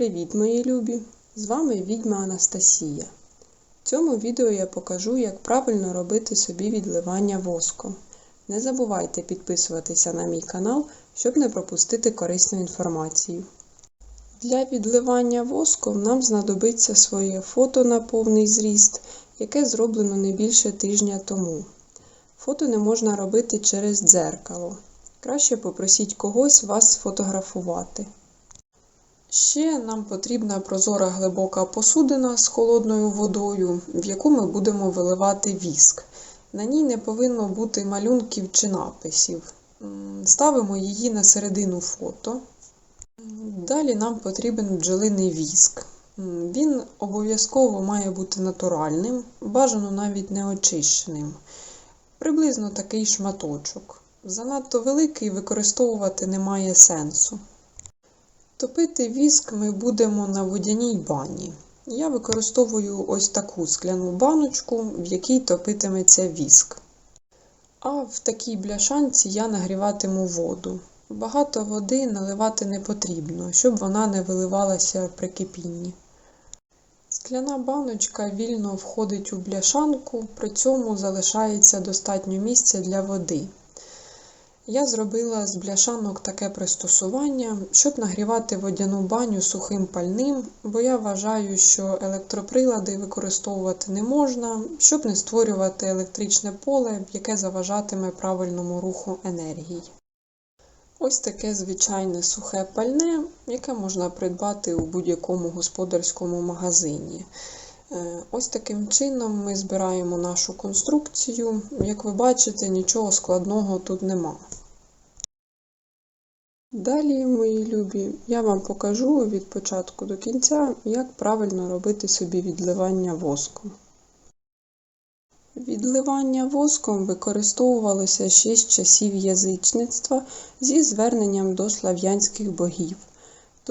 Привіт, мої любі! З вами відьма Анастасія. В цьому відео я покажу, як правильно робити собі відливання воском. Не забувайте підписуватися на мій канал, щоб не пропустити корисну інформацію. Для відливання воском нам знадобиться своє фото на повний зріст, яке зроблено не більше тижня тому. Фото не можна робити через дзеркало. Краще попросіть когось вас сфотографувати. Ще нам потрібна прозора глибока посудина з холодною водою, в яку ми будемо виливати віск. На ній не повинно бути малюнків чи написів. Ставимо її на середину фото. Далі нам потрібен бджолиний віск. Він обов'язково має бути натуральним, бажано навіть не очищеним. Приблизно такий шматочок. Занадто великий використовувати немає сенсу. Топити віск ми будемо на водяній бані. Я використовую ось таку скляну баночку, в якій топитиметься віск. А в такій бляшанці я нагріватиму воду. Багато води наливати не потрібно, щоб вона не виливалася при кипінні. Скляна баночка вільно входить у бляшанку, при цьому залишається достатньо місця для води. Я зробила з бляшанок таке пристосування, щоб нагрівати водяну баню сухим пальним, бо я вважаю, що електроприлади використовувати не можна, щоб не створювати електричне поле, яке заважатиме правильному руху енергії. Ось таке звичайне сухе пальне, яке можна придбати у будь-якому господарському магазині. Е, Ось таким чином ми збираємо нашу конструкцію. Як ви бачите, нічого складного тут нема. Далі, мої любі, я вам покажу від початку до кінця, як правильно робити собі відливання воском. Відливання воском використовувалося ще з часів язичництва зі зверненням до слав'янських богів.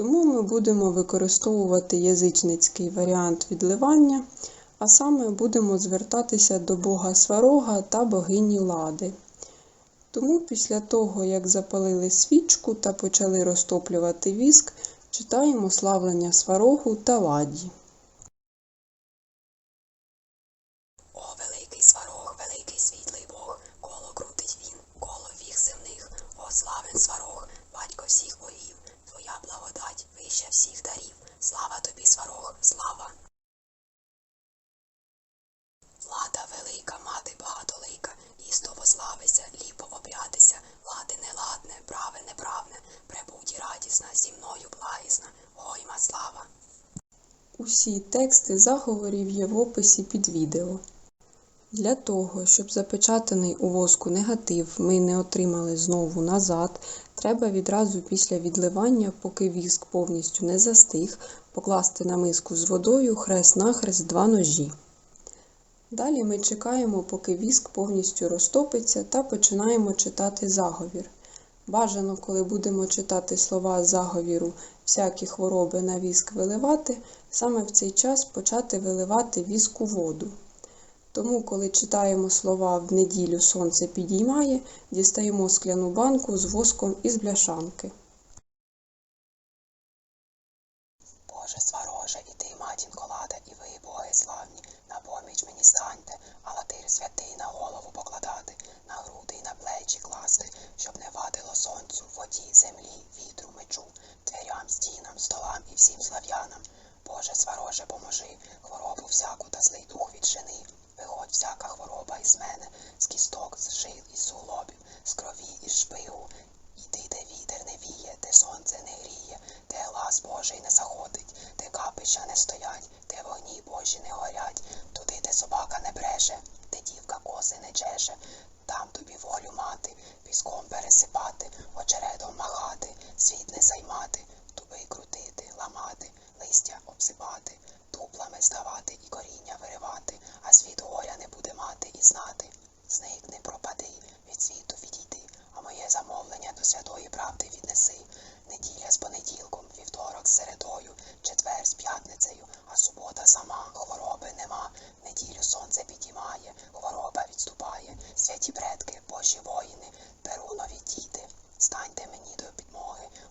Тому ми будемо використовувати язичницький варіант відливання, а саме будемо звертатися до бога Сварога та богині Лади. Тому після того, як запалили свічку та почали розтоплювати віск, читаємо славлення Сварогу та Ладі. Благодать всіх дарів. Слава тобі, сварог, слава. Влада велика, мати багатолика, істово славися, ліпо обрядися, лади неладне, праве неправне, прибуді радісна, зі мною благісна, гойма слава. Усі тексти заговорів є в описі під відео. Для того, щоб запечатаний у воску негатив ми не отримали знову назад, треба відразу після відливання, поки віск повністю не застиг, покласти на миску з водою хрест-нахрест два ножі. Далі ми чекаємо, поки віск повністю розтопиться та починаємо читати заговір. Бажано, коли будемо читати слова заговіру всякі хвороби на віск виливати, саме в цей час почати виливати віск у воду. Тому, коли читаємо слова в неділю сонце підіймає, дістаємо скляну банку з воском із бляшанки. Боже свароже, і ти, матінко лада, і ви, боги славні, на поміч мені станьте, а латир святий на голову покладати, на груди й на плечі класти, щоб не вадило сонцю, воді, землі, вітру, мечу, дверям, стінам, столам і всім слав'янам. Боже свароже, поможи, хворобу всяку та злий дух віджени. Виходь всяка хвороба із мене, з кісток, з жил із суглобів, з крові із шпигу. Іди, де вітер не віє, де сонце не гріє, де глас Божий не заходить, де капища не стоять, де вогні Божі не горять, туди, де собака не бреше, де дівка коси не чеше, там тобі волю мати, піском пересипати, очередом махати, світ не займати, дуби крутити, ламати, листя обсипати, дуплами здавати і коріння виривати, а світ горя не буде мати і знати. Зникни, пропади, від світу відійди, а моє замовлення до святої правди віднеси. Неділя з понеділком, вівторок з середою, четвер з п'ятницею, а субота сама, хвороби нема. Неділю сонце підіймає, хвороба відступає, святі предки, божі воїни, перунові діти. станьте мені до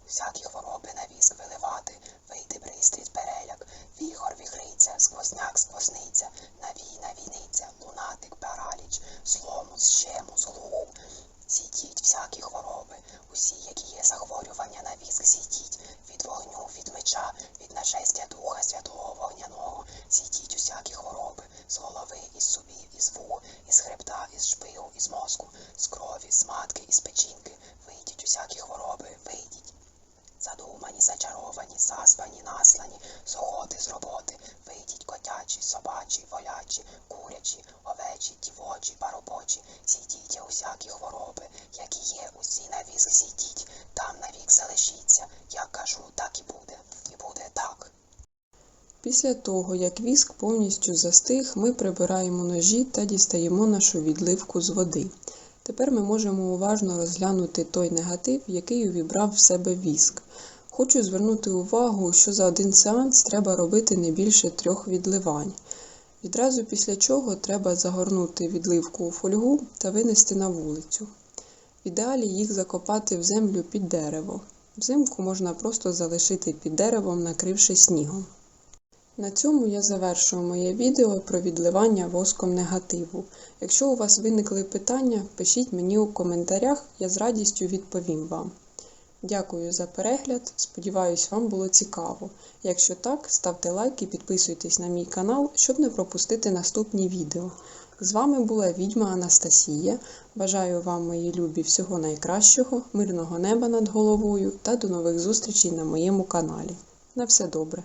усякі хвороби на віск виливати, вийде пристрій переляк, віхор віхриця, сквозняк сквозниця, навій навійниця, лунатик параліч, сломус, щемус, глуху. Зійдіть всякі хвороби, усі, які є захворювання на віск, зійдіть від вогню, від меча, від нашестя Духа Святого Вогняного, зійдіть усякі хвороби. З голови, із зубів, із вух, із хребта, із шпигу, із мозку, з крові, з матки, із печінки. Вийдіть усякі хвороби, вийдіть. Задумані, зачаровані, заспані, наслані, з охоти, з роботи, вийдіть котячі, собачі, волячі, курячі, овечі, дівочі, парубочі, зійдіть усякі хвороби, які є усі на віск, зійдіть, там навік залишіться, як кажу, так і буде, і буде так. Після того, як віск повністю застиг, ми прибираємо ножі та дістаємо нашу відливку з води. Тепер ми можемо уважно розглянути той негатив, який увібрав в себе віск. Хочу звернути увагу, що за один сеанс треба робити не більше трьох відливань. Відразу після чого треба загорнути відливку у фольгу та винести на вулицю. В ідеалі їх закопати в землю під дерево. Взимку можна просто залишити під деревом, накривши снігом. На цьому я завершую моє відео про відливання воском негативу. Якщо у вас виникли питання, пишіть мені у коментарях, я з радістю відповім вам. Дякую за перегляд, сподіваюсь, вам було цікаво. Якщо так, ставте лайк і підписуйтесь на мій канал, щоб не пропустити наступні відео. З вами була відьма Анастасія. Бажаю вам, мої любі, всього найкращого, мирного неба над головою та до нових зустрічей на моєму каналі. На все добре!